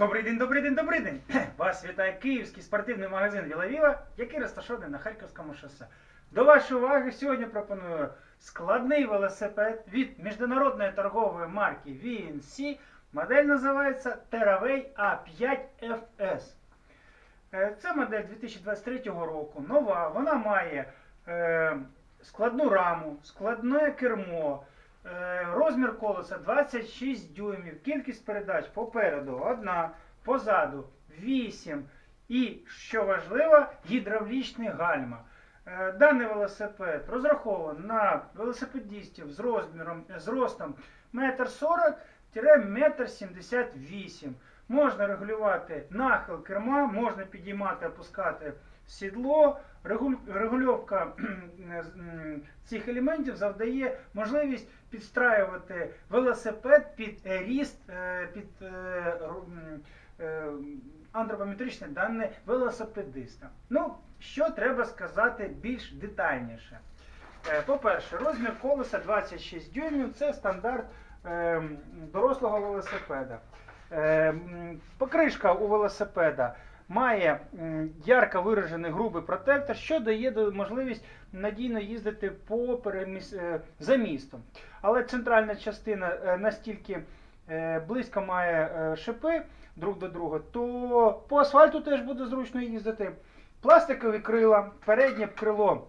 Добрий день, добрий день, добрий день! Вас вітає київський спортивний магазин Вілавіва, який розташований на Харківському шосе. До вашої уваги сьогодні пропоную складний велосипед від міжнародної торгової марки VNC. Модель називається Terraway A5 FS. Е, Це модель 2023 року, нова. Вона має е, складну раму, складне кермо, розмір колеса 26 дюймів, кількість передач попереду одна, позаду 8 і, що важливо, гідравлічний гальма. Е, Даний велосипед розрахований на велосипедистів з розміром з ростом 1,40-1,78 м. Можна регулювати нахил керма, можна підіймати, опускати сідло. Регульовка цих елементів завдає можливість підстраювати велосипед під е, ріст, е, під е, е, антропометричні дані велосипедиста. Ну, що треба сказати більш детальніше. Е, По-перше, розмір колеса 26 дюймів це стандарт е, дорослого велосипеда. Е, Покришка у велосипеда має ярко виражений грубий протектор, що дає можливість надійно їздити по переміс... е, за містом. Але центральна частина е, настільки е, близько має шипи друг до друга, то по асфальту теж буде зручно їздити. Пластикові крила, переднє крило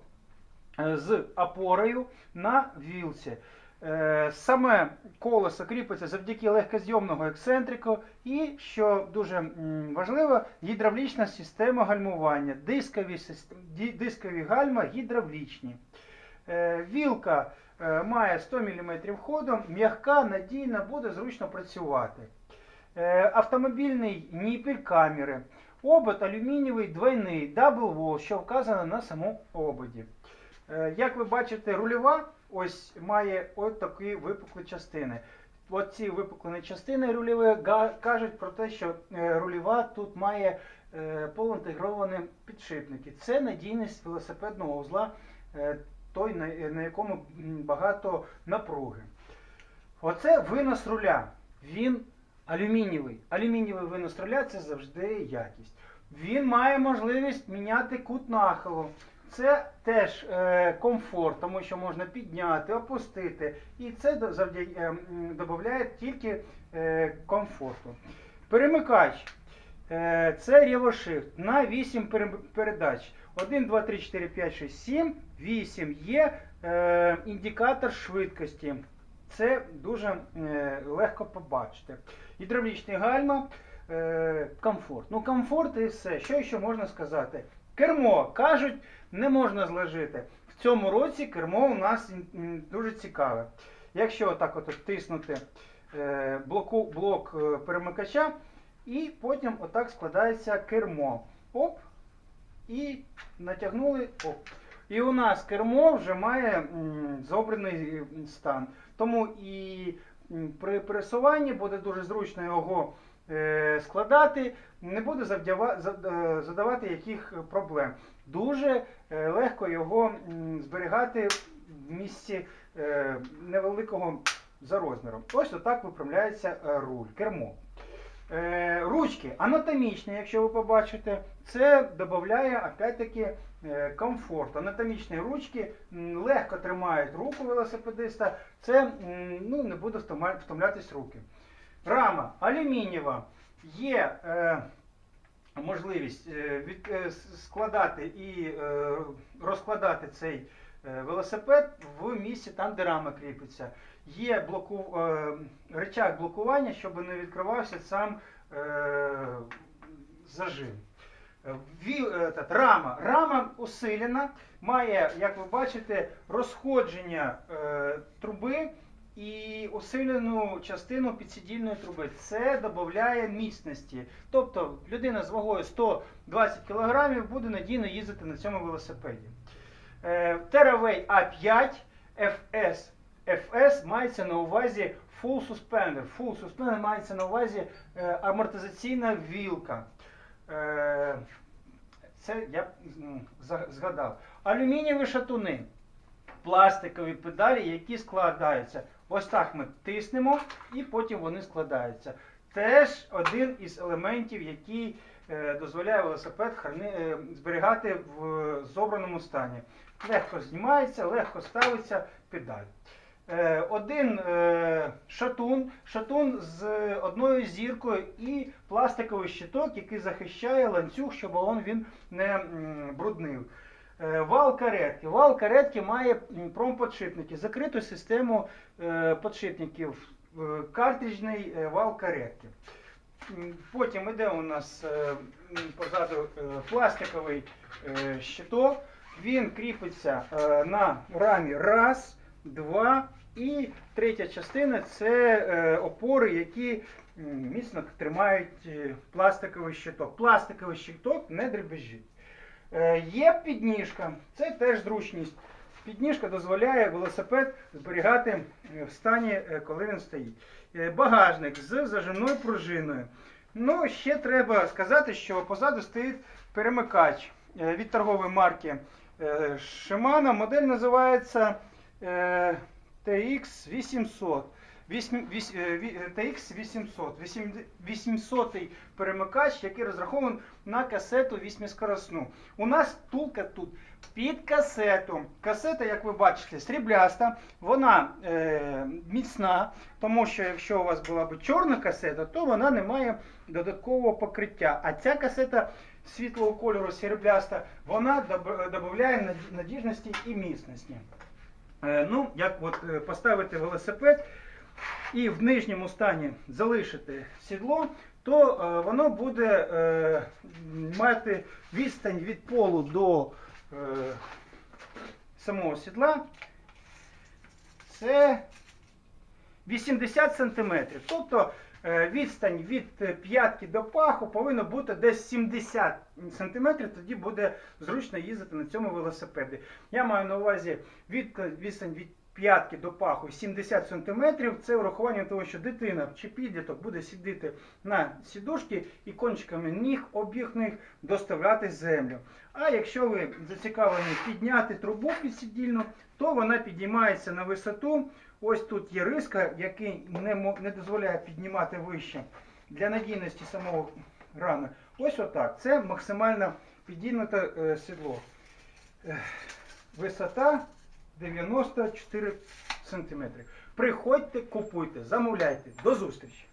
з опорою на вілці. Е, Саме колесо кріпиться завдяки легкозйомного ексцентрику і, що дуже важливо, гідравлічна система гальмування. Дискові, дискові гальма гідравлічні. Е, Вілка е, має 100 мм ходу, м'яка, надійна, буде зручно працювати. Автомобільний ніпель камери. Обод алюмінієвий двойний, Wall, що вказано на самому ободі. Як ви бачите, рульова ось має от такі випуклі частини. От ці випуклені частини рульові кажуть про те, що е, рульова тут має е, полуінтегровані підшипники. Це надійність велосипедного узла, е, той, на якому багато напруги. Оце винос руля. Він алюмінієвий. Алюмінієвий винос руля це завжди якість. Він має можливість міняти кут нахилу. Це теж е, комфорт, тому що можна підняти, опустити. І це до- завдя- е, додає тільки е, комфорту. Перемикач. Це рівошифт на 8 передач. 1, 2, 3, 4, 5, 6, 7, 8 є індикатор швидкості. Це дуже легко побачити. Гідравлічний гальма, комфорт. Ну, комфорт і все. Що ще можна сказати? Кермо кажуть, не можна зложити. В цьому році кермо у нас дуже цікаве. Якщо отак от тиснути е, блоку, блок е, перемикача, і потім отак складається кермо. Оп, і натягнули. Оп. І у нас кермо вже має зобраний стан. Тому і при пересуванні буде дуже зручно його е, складати, не буде е, задавати яких проблем. Дуже е, легко його зберігати в місці е, невеликого за розміром. Ось отак виправляється е, руль, кермо. Е, ручки анатомічні, якщо ви побачите, це додає опять-таки е, комфорт. Анатомічні ручки легко тримають руку велосипедиста, це ну, не буде втомлятись руки. Рама алюмінієва. Є е, можливість е, від, е, складати і е, розкладати цей е, велосипед в місці там, де рама кріпиться. Є блоку, е, рычаг блокування, щоб не відкривався сам е, зажим. Ві, е, та, рама. Рама усилена, має, як ви бачите, розходження е, труби і усилену частину підсидільної труби. Це додає міцності. Тобто людина з вагою 120 кг буде надійно їздити на цьому велосипеді. Е, Terraway A5 FS. FS мається на увазі Full Suspender. Full Suspender мається на увазі е, амортизаційна вілка. Е, це я згадав. Алюмінієві шатуни. Пластикові педалі, які складаються. Ось так ми тиснемо і потім вони складаються. теж один із елементів, який е, дозволяє велосипед храни- е, зберігати в зобраному стані. Легко знімається, легко ставиться педаль. Е, Один шатун, шатун з одною зіркою і пластиковий щиток, який захищає ланцюг, щоб він не бруднив. Е, Вал каретки. Вал каретки має промподшипники, закриту систему е, подшипників, е, картриджний вал каретки. Потім іде у нас позаду пластиковий щиток. Він кріпиться на рамі раз, два і третя частина це опори, які міцно тримають пластиковий щиток. Пластиковий щиток не дребезжить. Е, Є підніжка, це теж зручність. Підніжка дозволяє велосипед зберігати е, в стані, е, коли він стоїть. Багажник з зажимною пружиною. Ну, ще треба сказати, що позаду стоїть перемикач від торгової марки Shimano. Модель називається е, TX800. Е, е, TX800. 800 перемикач, який розрахований на касету 8-скоросну. У нас втулка тут під касету. Касета, як ви бачите, срібляста, вона е, міцна, тому що якщо у вас була б чорна касета, то вона не має додаткового покриття. А ця касета світлого кольору срібляста, вона додає надіжності і міцності. Е, ну, як от е, поставити велосипед і в нижньому стані залишити сідло, то е, воно буде е, мати відстань від полу до е, самого сідла. Це 80 см. Тобто відстань від п'ятки до паху повинно бути десь 70 см, тоді буде зручно їздити на цьому велосипеді. Я маю на увазі від, відстань від п'ятки до паху 70 см. Це урахування того, що дитина чи підліток буде сидіти на сідушці і кончиками ніг об'їхних доставляти землю. А якщо ви зацікавлені підняти трубу підсидільну, то вона підіймається на висоту. Ось тут є риска, який не, не дозволяє піднімати вище для надійності самого рами. Ось отак. Це максимально підігнуте е, сідло. Висота 94 см. Приходьте, купуйте, замовляйте. До зустрічі!